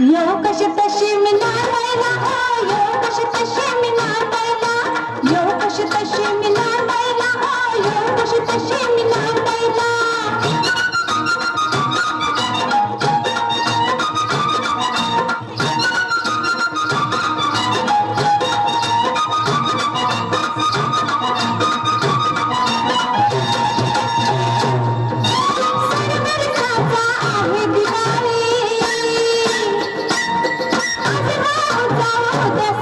योग तशी मिना पहिला योग तशी मिना पहिला योग तशी मिना Господа